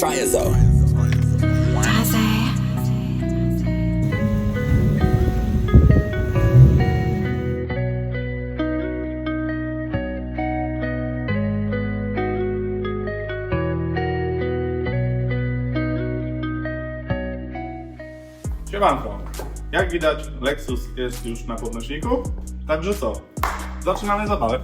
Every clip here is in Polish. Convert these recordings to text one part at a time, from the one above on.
Fire zone. Siemanko. Jak widać, Lexus jest już na podnośniku. Także co? Zaczynamy zabawę.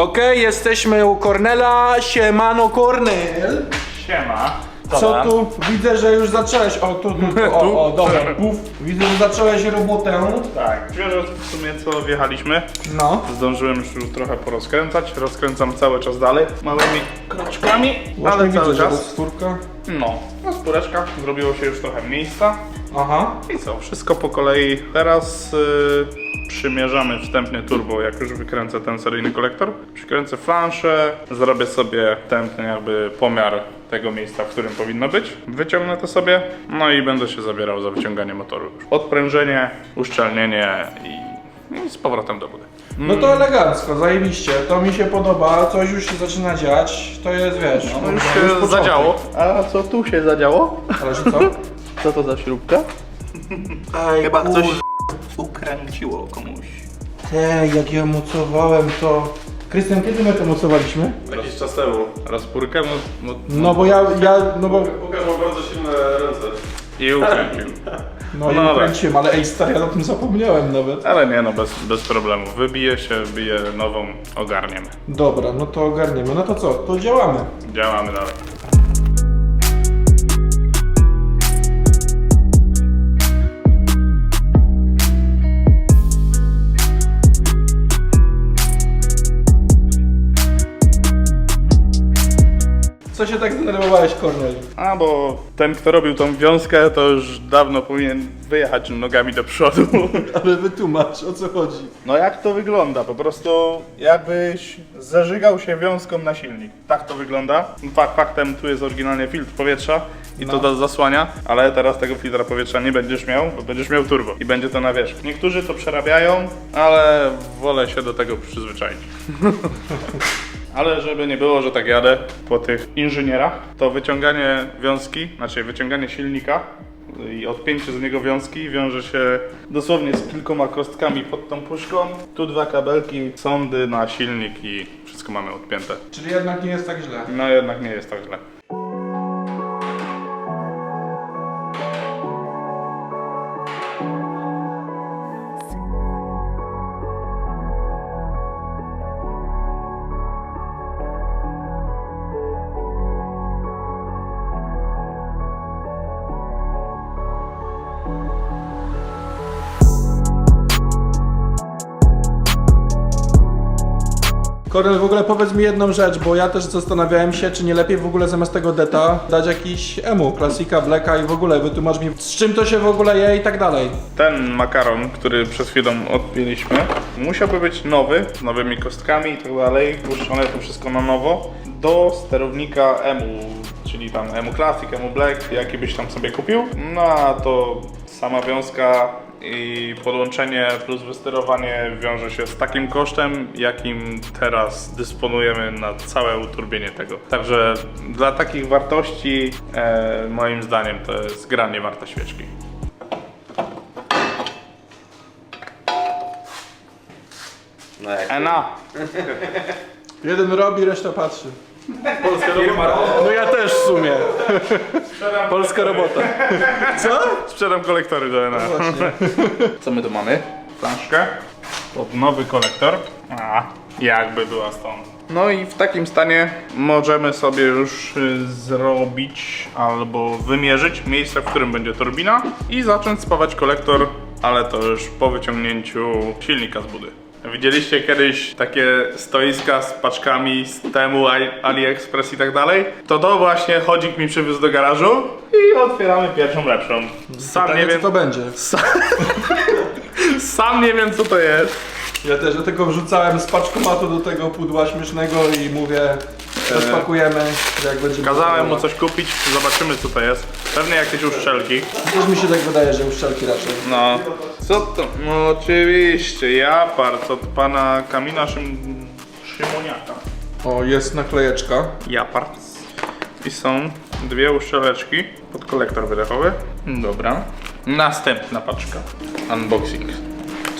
Okej, jesteśmy u Kornela. Siemano Kornel. Siema. Co tu? Widzę, że już zacząłeś. O, tu, tu, tu. O, o, dobra. Uf. Widzę, że zacząłeś robotę. Tak, świeżo w sumie co wjechaliśmy. No. Zdążyłem już trochę porozkręcać. Rozkręcam cały czas dalej. Małymi kroczkami, ale widzę, cały czas. czwórka. No, na spóreczkach zrobiło się już trochę miejsca. Aha. I co, wszystko po kolei. Teraz y, przymierzamy wstępnie turbo, jak już wykręcę ten seryjny kolektor. Przykręcę flanszę, zrobię sobie wstępny jakby pomiar tego miejsca, w którym powinno być. Wyciągnę to sobie, no i będę się zabierał za wyciąganie motoru. Odprężenie, uszczelnienie i, i z powrotem do budy. No to elegancko, zajebiście. To mi się podoba. Coś już się zaczyna dziać. To jest, wiesz. No już się początek. zadziało. A co tu się zadziało? Ale że co? Co to za śrubka? Ej, Chyba kur- coś ukręciło komuś. Te, jak ja mocowałem to... Krystian, kiedy my to mocowaliśmy? Jakiś czas temu. Rozpórkę? No, No bo ja, ja, no bo... Łukasz ma bardzo silne ręce. I ukręcił. No, No i dobra. kręciłem, ale ej stary, ja o tym zapomniałem nawet. Ale nie no, bez, bez problemu. Wybije się, bije nową, ogarniemy. Dobra, no to ogarniemy. No to co? To działamy. Działamy dalej. Co się tak zdenerwowałeś, Kornel? A bo ten, kto robił tą wiązkę, to już dawno powinien wyjechać nogami do przodu. Ale wytłumacz, o co chodzi. No jak to wygląda? Po prostu jakbyś zażygał się wiązką na silnik. Tak to wygląda. Fakt, faktem tu jest oryginalnie filtr powietrza i to da zasłania, ale teraz tego filtra powietrza nie będziesz miał, bo będziesz miał turbo i będzie to na wierzch. Niektórzy to przerabiają, ale wolę się do tego przyzwyczaić. Ale żeby nie było, że tak jadę po tych inżynierach, to wyciąganie wiązki, znaczy wyciąganie silnika i odpięcie z niego wiązki wiąże się dosłownie z kilkoma kostkami pod tą puszką. Tu dwa kabelki, sondy na silnik i wszystko mamy odpięte. Czyli jednak nie jest tak źle. No jednak nie jest tak źle. Kornel, w ogóle powiedz mi jedną rzecz, bo ja też zastanawiałem się, czy nie lepiej w ogóle zamiast tego deta dać jakiś emu, klasika, blacka i w ogóle wytłumacz mi z czym to się w ogóle je i tak dalej. Ten makaron, który przed chwilą odpięliśmy, musiałby być nowy, z nowymi kostkami i tak dalej, puszczone to wszystko na nowo, do sterownika EMU, czyli tam EMU Classic, EMU Black, jaki byś tam sobie kupił. No a to sama wiązka i podłączenie plus wysterowanie wiąże się z takim kosztem, jakim teraz dysponujemy na całe uturbienie tego. Także dla takich wartości, e, moim zdaniem, to jest gra nie warta świeczki. No jak Ena! Jeden robi, reszta patrzy. Polska robota. No ja też w sumie. Polska robota. Co? Sprzedam kolektory do Ena. Właśnie. Co my tu mamy? Flaszkę pod nowy kolektor. A, jakby była stąd. No i w takim stanie możemy sobie już y, zrobić albo wymierzyć miejsce, w którym będzie turbina i zacząć spawać kolektor, ale to już po wyciągnięciu silnika z budy. Widzieliście kiedyś takie stoiska z paczkami z temu Ali- AliExpress i tak dalej? To to właśnie chodzik mi przywiózł do garażu i otwieramy pierwszą lepszą. Sam nie Pytanie, wiem, co to będzie. sam, sam nie wiem co to jest. Ja też, tylko wrzucałem z paczkomatu do tego pudła śmiesznego i mówię, rozpakujemy, jak będzie. Kazałem mu coś kupić, zobaczymy co to jest. Pewnie jakieś uszczelki. Też mi się tak wydaje, że uszczelki raczej. No. Co to? No oczywiście, Japart od pana Kamila Szym... Szymoniaka. O, jest naklejeczka. Japart. I są dwie uszczeleczki pod kolektor wydechowy. Dobra. Następna paczka. Unboxing.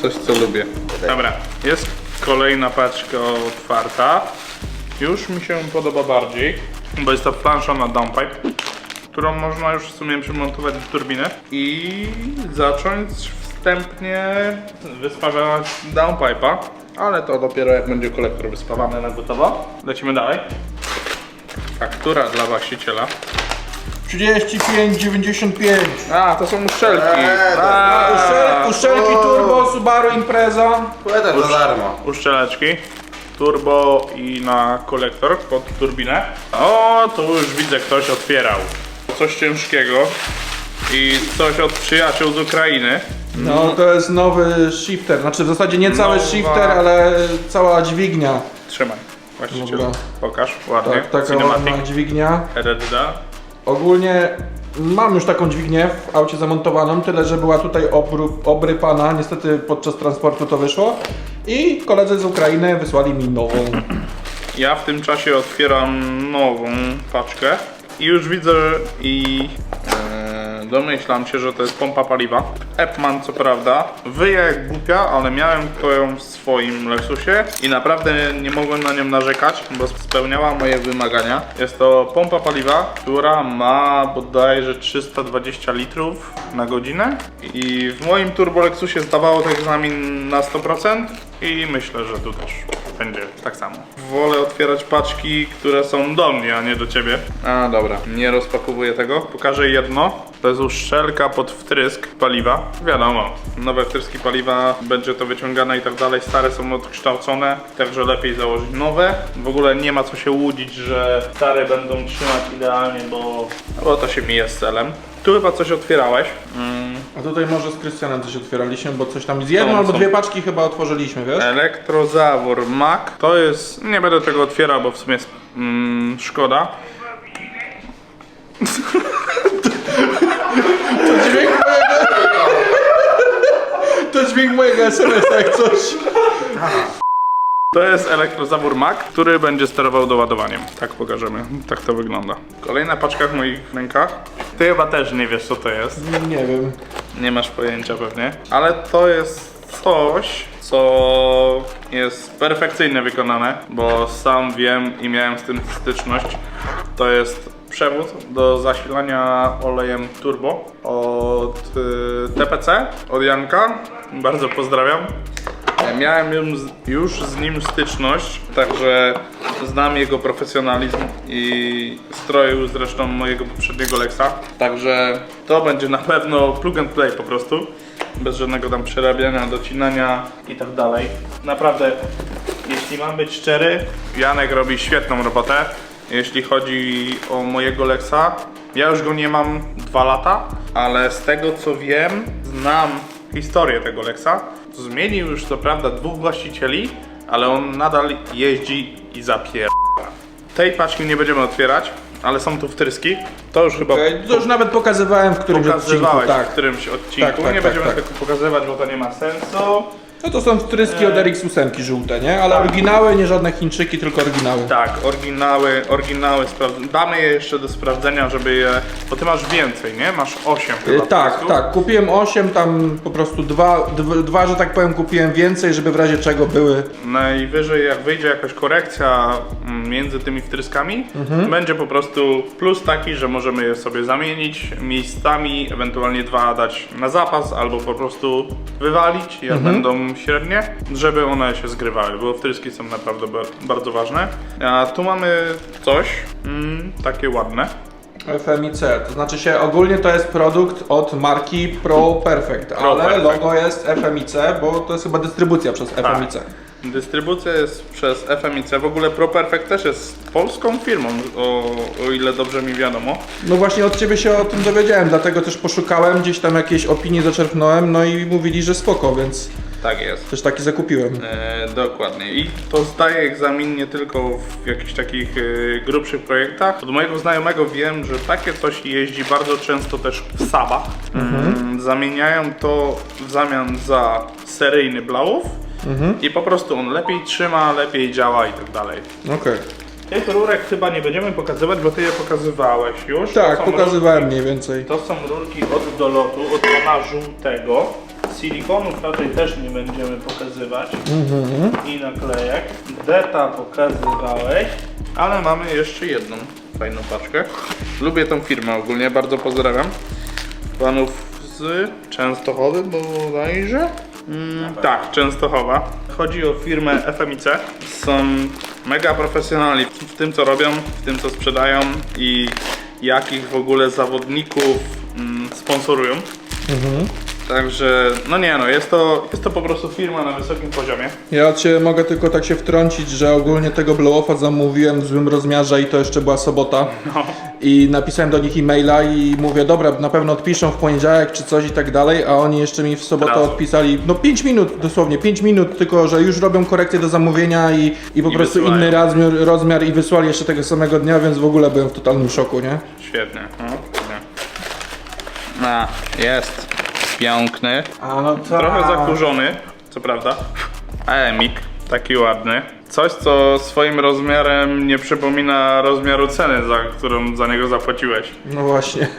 Coś co lubię. Dobra, jest kolejna paczka otwarta. Już mi się podoba bardziej, bo jest to plansza na downpipe, którą można już w sumie przymontować w turbinę i zacząć wstępnie wyspawać downpipe'a, ale to dopiero jak będzie kolektor wyspawany na gotowo. Lecimy dalej. Faktura dla właściciela. 35,95. A, to są uszczelki. Eee, A, Uszczel, uszczelki turbo, Subaru Impreza. Za darmo. uszczeleczki. Turbo i na kolektor pod turbinę. O, tu już widzę, ktoś otwierał. Coś ciężkiego i coś od przyjaciół z Ukrainy. No to jest nowy shifter, znaczy w zasadzie nie cały Nowa. shifter, ale cała dźwignia. Trzymaj. Właściciel, Dobra. pokaż ładnie. Tak, taka Cinematic. ładna dźwignia. RDDA. Ogólnie mam już taką dźwignię w aucie zamontowaną, tyle że była tutaj obró- obrypana, niestety podczas transportu to wyszło. I koledzy z Ukrainy wysłali mi nową. Ja w tym czasie otwieram nową paczkę i już widzę i domyślam się, że to jest pompa paliwa. Epman co prawda, wyje jak głupia, ale miałem to ją w swoim Lexusie i naprawdę nie mogłem na nią narzekać, bo spełniała moje wymagania. Jest to pompa paliwa, która ma bodajże 320 litrów na godzinę i w moim Turbo Lexusie zdawało to egzamin na 100% i myślę, że tu też będzie tak samo. Wolę otwierać paczki, które są do mnie, a nie do ciebie. A dobra, nie rozpakowuję tego. Pokażę jedno. To jest uszczelka pod wtrysk paliwa. Wiadomo, nowe wtryski paliwa, będzie to wyciągane i tak dalej. Stare są odkształcone, także lepiej założyć nowe. W ogóle nie ma co się łudzić, że stare będą trzymać idealnie, bo, bo to się mija z celem. Tu chyba coś otwierałeś. Mm, A tutaj może z Krystianem coś otwieraliśmy, bo coś tam z jedną Są, albo są. dwie paczki chyba otworzyliśmy, wiesz? Elektrozawór Mac. To jest. Nie będę tego otwierał, bo w sumie jest mm, szkoda. Dźwięk mojego... To dźwięk mojego SMS jak coś. To jest elektrozawór Mac, który będzie sterował doładowaniem. Tak pokażemy. Tak to wygląda. Kolejna paczka w moich rękach. Ty chyba też nie wiesz co to jest. Nie wiem. Nie masz pojęcia pewnie. Ale to jest coś, co jest perfekcyjnie wykonane, bo sam wiem i miałem z tym styczność. To jest przewód do zasilania olejem turbo od y, TPC, od Janka. Bardzo pozdrawiam. Miałem już z nim styczność, także znam jego profesjonalizm i stroił zresztą mojego poprzedniego Lexa. Także to będzie na pewno plug and play po prostu, bez żadnego tam przerabiania, docinania i tak dalej. Naprawdę, jeśli mam być szczery, Janek robi świetną robotę. Jeśli chodzi o mojego Lexa, ja już go nie mam dwa lata, ale z tego co wiem, znam historię tego Lexa. Zmienił już co prawda dwóch właścicieli, ale on nadal jeździ i zapier... Tej paczki nie będziemy otwierać, ale są tu wtryski. To już chyba Okej, To już nawet pokazywałem w którymś odcinku, pokazywałeś tak. w którymś odcinku. Tak, tak, nie tak, będziemy tak. tego pokazywać, bo to nie ma sensu. No to są wtryski od RX8 żółte, nie? Ale oryginały, nie żadne Chińczyki, tylko oryginały. Tak, oryginały, oryginały damy je jeszcze do sprawdzenia, żeby je... Bo ty masz więcej, nie? Masz 8 Y, chyba. Tak, tak. Kupiłem 8, tam po prostu dwa, dwa, dwa, że tak powiem, kupiłem więcej, żeby w razie czego były. Najwyżej jak wyjdzie jakaś korekcja mm, między tymi wtryskami, Mhm. będzie po prostu plus taki, że możemy je sobie zamienić miejscami, ewentualnie dwa dać na zapas, albo po prostu wywalić, jak Mhm. Średnie, żeby one się zgrywały, bo wtryski są naprawdę ba- bardzo ważne. A tu mamy coś mm, takie ładne. FMIC, to znaczy się ogólnie to jest produkt od marki Pro Perfect, Pro ale Perfect. logo jest FMIC, bo to jest chyba dystrybucja przez Tak. FMIC. Dystrybucja jest przez FMIC. W ogóle ProPerfect też jest polską firmą, o, o ile dobrze mi wiadomo. No właśnie od ciebie się o tym dowiedziałem, dlatego też poszukałem, gdzieś tam jakieś opinie zaczerpnąłem, no i mówili, że spoko, więc Tak jest. Też taki zakupiłem. E, dokładnie. I to zdaje egzamin nie tylko w jakichś takich e, grubszych projektach. Od mojego znajomego wiem, że takie coś jeździ bardzo często też w Sabach. Mm, zamieniają to w zamian za seryjny blałów i po prostu on lepiej trzyma, lepiej działa i tak dalej. Okej. Tych rurek chyba nie będziemy pokazywać, bo ty je pokazywałeś już. Tak, są pokazywałem mniej więcej. to są rurki od dolotu, od pana żółtego. Silikonów raczej też nie będziemy pokazywać. I naklejek. Deta pokazywałeś. Ale mamy jeszcze jedną fajną paczkę. Lubię tą firmę ogólnie, bardzo pozdrawiam. Panów z Częstochowy bodajże? Mm, tak, Częstochowa. Chodzi o firmę FMIC. Są mega profesjonalni w tym co robią, w tym co sprzedają i jakich w ogóle zawodników mm, sponsorują. Także, no nie no, jest to, jest to po prostu firma na wysokim poziomie. Ja Ciebie mogę tylko tak się wtrącić, że ogólnie tego blow-offa zamówiłem w złym rozmiarze i to jeszcze była sobota. No. I napisałem do nich e-maila i mówię, dobra, na pewno odpiszą w poniedziałek czy coś i tak dalej, a oni jeszcze mi w sobotę Razu. odpisali, no 5 minut, dosłownie 5 minut, tylko że już robią korekcję do zamówienia i, i po I prostu wysyłają. inny rozmiar, rozmiar i wysłali jeszcze tego samego dnia, więc w ogóle byłem w totalnym szoku, nie? Świetnie. No, świetnie. A, jest. Piękny. A no. Trochę zakurzony, co prawda. Emik, taki ładny. Coś, co swoim rozmiarem nie przypomina rozmiaru ceny, za którą za niego zapłaciłeś. No właśnie.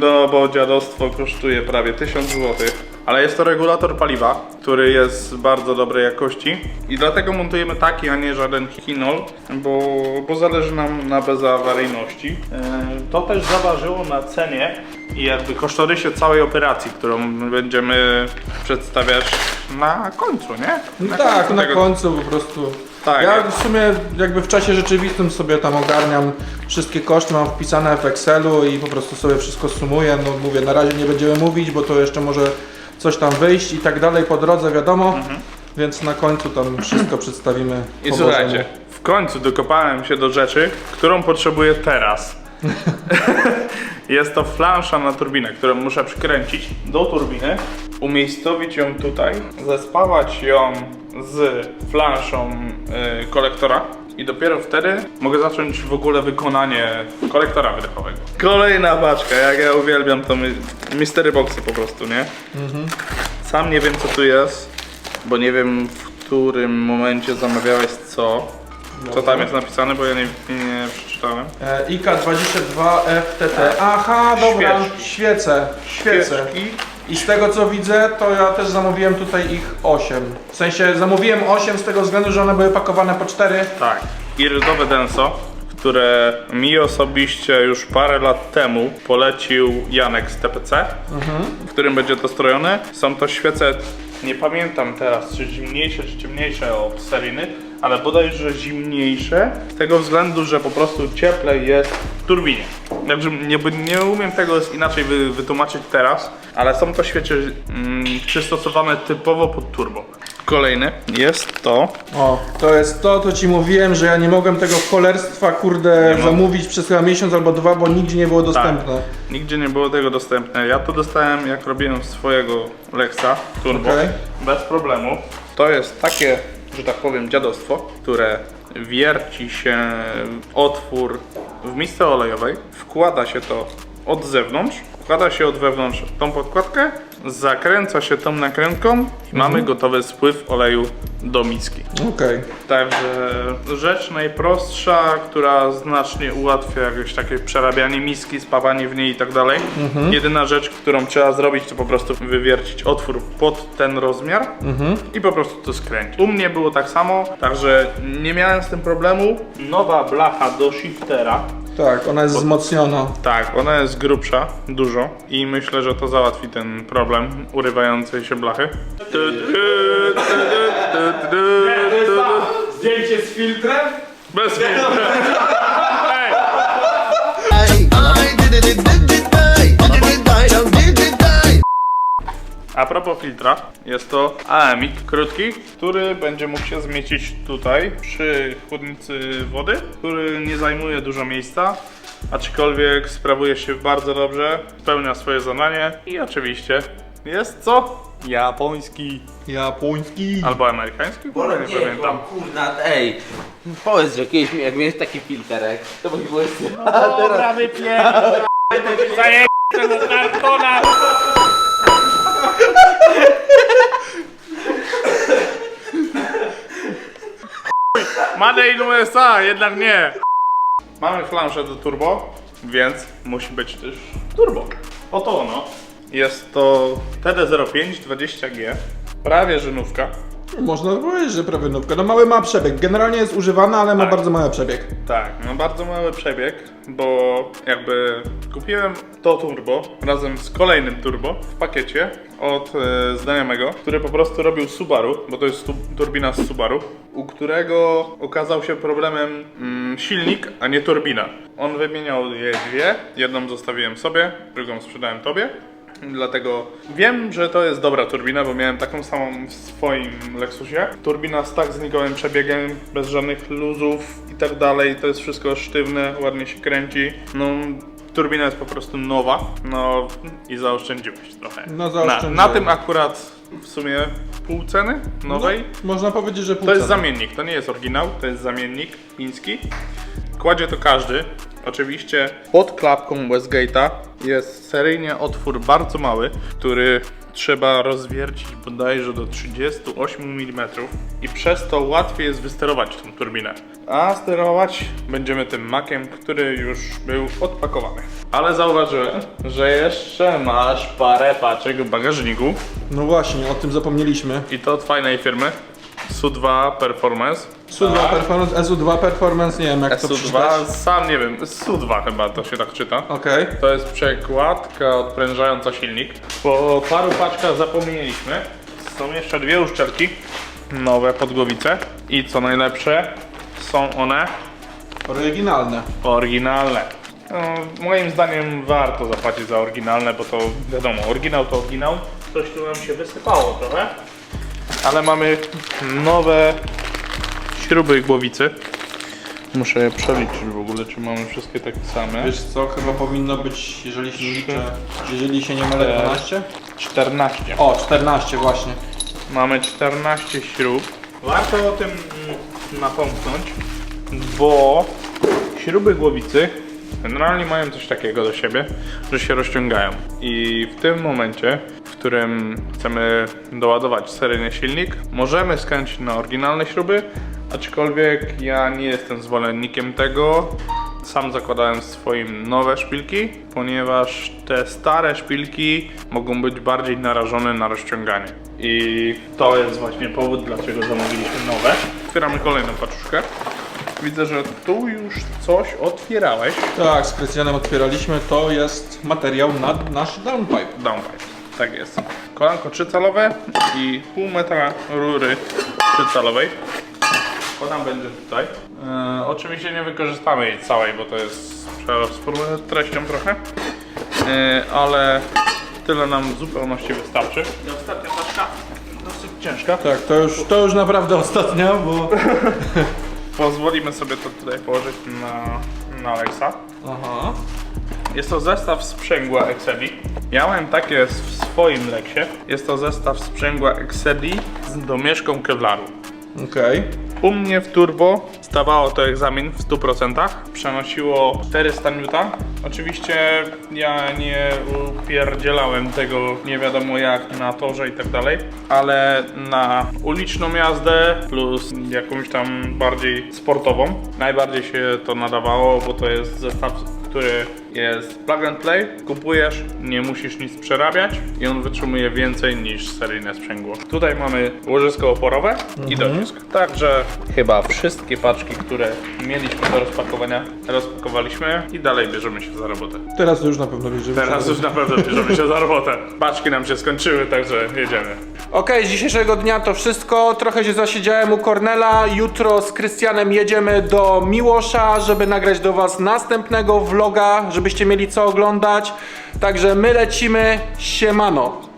No, bo dziadostwo kosztuje prawie 1000 zł. Ale jest to regulator paliwa, który jest bardzo dobrej jakości i dlatego montujemy taki, a nie żaden chinol, bo, bo zależy nam na bezawaryjności. E, To też zaważyło na cenie i jakby kosztorysie całej operacji, którą będziemy przedstawiać na końcu, nie? No Na tak, końcu na tego- końcu po prostu. Tak. Ja w sumie jakby w czasie rzeczywistym sobie tam ogarniam wszystkie koszty, mam wpisane w Excelu i po prostu sobie wszystko sumuję. No mówię, na razie nie będziemy mówić, bo to jeszcze może coś tam wyjść i tak dalej po drodze, wiadomo. Więc na końcu tam wszystko przedstawimy. Mhm. I po słuchajcie, Bożemu. w końcu dokopałem się do rzeczy, którą potrzebuję teraz. Jest to flansza na turbinę, którą muszę przykręcić do turbiny, umiejscowić ją tutaj, zespawać ją z flanszą y, kolektora i dopiero wtedy mogę zacząć w ogóle wykonanie kolektora wydechowego. Kolejna paczka, jak ja uwielbiam to my- mystery boxy po prostu, nie? Sam nie wiem co tu jest, bo nie wiem w którym momencie zamawiałeś co. Co tam jest napisane, bo ja nie, nie przeczytałem. E, IK22 FTT. Aha, dobra, Świeczki. świece, świece. Świeczki. I z tego co widzę, to ja też zamówiłem tutaj ich 8. W sensie zamówiłem 8 z tego względu, że one były pakowane po 4. Tak. Irydowe denso, które mi osobiście już parę lat temu polecił Janek z TPC, w którym będzie to strojone. Są to świece, nie pamiętam teraz, czy zimniejsze, czy ciemniejsze od seryjnych, ale bodajże zimniejsze, z tego względu, że po prostu cieplej jest w turbinie. Także nie, nie umiem tego inaczej wy, wytłumaczyć teraz, ale są to świece mm, przystosowane typowo pod turbo. Kolejny jest to O, to jest to, to ci mówiłem, że ja nie mogłem tego cholerstwa, kurde, Nie zamówić przez chyba miesiąc albo dwa, bo nigdzie nie było dostępne. Tak. Nigdzie nie było tego dostępne. Ja to dostałem jak robiłem swojego Lexa Turbo. Okej. Bez problemu. To jest takie, że tak powiem, dziadostwo, które wierci się w otwór w misce olejowej. Wkłada się to od zewnątrz, wkłada się od wewnątrz tą podkładkę, zakręca się tą nakrętką i mamy gotowy spływ oleju do miski. Okej. Także rzecz najprostsza, która znacznie ułatwia jakieś takie przerabianie miski, spawanie w niej i tak dalej. Jedyna rzecz, którą trzeba zrobić, to po prostu wywiercić otwór pod ten rozmiar i po prostu to skręcić. U mnie było tak samo, także nie miałem z tym problemu. Nowa blacha do shiftera. Tak, ona jest wzmocniona. Tak, ona jest grubsza, dużo i myślę, że to załatwi ten problem urywającej się blachy. Zdjęcie z filtrem? Bez filtra. A propos filtra, jest to AMIK krótki, który będzie mógł się zmieścić tutaj przy chłodnicy wody, który nie zajmuje dużo miejsca, aczkolwiek sprawuje się bardzo dobrze, spełnia swoje zadanie i oczywiście jest co? japoński. Japoński. Albo amerykański? Kurde, nie pamiętam. kurna, ej. Powiedz, że kiedyś jak miałeś taki filterek, to by było jeszcze... Dobra, wypię. Zajeb tego kartona. Made in USA, jednak nie. Mamy flanszę do turbo, więc musi być też turbo. Oto ono. Jest to TD05 20G. Prawie żynówka. Można powiedzieć, że prawie. No mały ma przebieg. Generalnie jest używany, ale ma Tak. bardzo mały przebieg. Tak, no bardzo mały przebieg, bo jakby kupiłem to turbo razem z kolejnym turbo w pakiecie od e, znajomego, który po prostu robił Subaru, bo to jest tu, turbina z Subaru, u którego okazał się problemem mm, silnik, a nie turbina. On wymieniał je dwie, jedną zostawiłem sobie, drugą sprzedałem tobie. Dlatego wiem, że to jest dobra turbina, bo miałem taką samą w swoim Lexusie. Turbina z tak znikowym przebiegiem, bez żadnych luzów i tak dalej. To jest wszystko sztywne, ładnie się kręci. No, turbina jest po prostu nowa. No i zaoszczędziłeś trochę. No, na, zaoszczędziłem. na tym akurat w sumie pół ceny nowej. Można powiedzieć, że pół To jest ceny. zamiennik, to nie jest oryginał, to jest zamiennik chiński. Kładzie to każdy. Oczywiście pod klapką Westgate'a jest seryjnie otwór bardzo mały, który trzeba rozwiercić bodajże do 38 mm i przez to łatwiej jest wysterować tą turbinę. A sterować będziemy tym makiem, który już był odpakowany. Ale zauważyłem, że jeszcze masz parę paczek w bagażniku No właśnie, o tym zapomnieliśmy. i to od fajnej firmy. SU2 Performance. SU2 Tak. Performance, SU2 Performance, nie wiem jak to przeczytać. SU2, sam nie wiem, SU2 chyba to się tak czyta. Okej. To jest przekładka odprężająca silnik. Po paru paczkach zapomnieliśmy. Są jeszcze dwie uszczelki, nowe podgłowice i co najlepsze, są one Oryginalne. oryginalne. No, moim zdaniem warto zapłacić za oryginalne, bo to wiadomo, oryginał to oryginał. Coś tu nam się wysypało trochę. Ale mamy nowe śruby głowicy. Muszę je przeliczyć w ogóle, czy mamy wszystkie takie same. Wiesz co, chyba powinno być, jeżeli się liczę, jeżeli się nie mylę, 12? 14. O, 14 właśnie. Mamy 14 śrub. Warto o tym mm, napomknąć, bo śruby głowicy generalnie mają coś takiego do siebie, że się rozciągają. I w tym momencie, którym chcemy doładować seryjny silnik, możemy skręcić na oryginalne śruby, aczkolwiek ja nie jestem zwolennikiem tego. Sam zakładałem swoim nowe szpilki, ponieważ te stare szpilki mogą być bardziej narażone na rozciąganie. I to jest właśnie powód, dlaczego zamówiliśmy nowe. Otwieramy kolejną paczuszkę. Widzę, że tu już coś otwierałeś. Tak, z Krystianem otwieraliśmy, to jest materiał na nasz downpipe. Downpipe. Tak jest. Kolanko trzycalowe i pół metra rury trzycalowej. Ona będzie tutaj. E, oczywiście nie wykorzystamy jej całej, bo to jest przerost treścią trochę. E, ale tyle nam w zupełności wystarczy. I ostatnia paczka dosyć ciężka. Tak, to już, to już naprawdę ostatnia, bo... Pozwolimy sobie to tutaj położyć na, na Alexa. Aha. Jest to zestaw sprzęgła Exceli. Miałem takie w swoim leksie. Jest to zestaw sprzęgła Exceli z domieszką Kevlaru. Okej. U mnie w turbo stawało to egzamin w 100%. Przenosiło 400 N. Oczywiście ja nie upierdzielałem tego nie wiadomo jak na torze i tak dalej, ale na uliczną jazdę plus jakąś tam bardziej sportową najbardziej się to nadawało, bo to jest zestaw który jest plug and play, kupujesz, nie musisz nic przerabiać i on wytrzymuje więcej niż seryjne sprzęgło. Tutaj mamy łożysko oporowe i docisk. Także chyba wszystkie paczki, które mieliśmy do rozpakowania, rozpakowaliśmy i dalej bierzemy się za robotę. Teraz już na pewno bierzemy. Teraz już naprawdę bierzemy się za robotę. Paczki nam się skończyły, także jedziemy. Okej, z dzisiejszego dnia to wszystko. Trochę się zasiedziałem u Kornela. Jutro z Krystianem jedziemy do Miłosza, żeby nagrać do Was następnego vloga, żebyście mieli co oglądać. Także my lecimy. Siemano.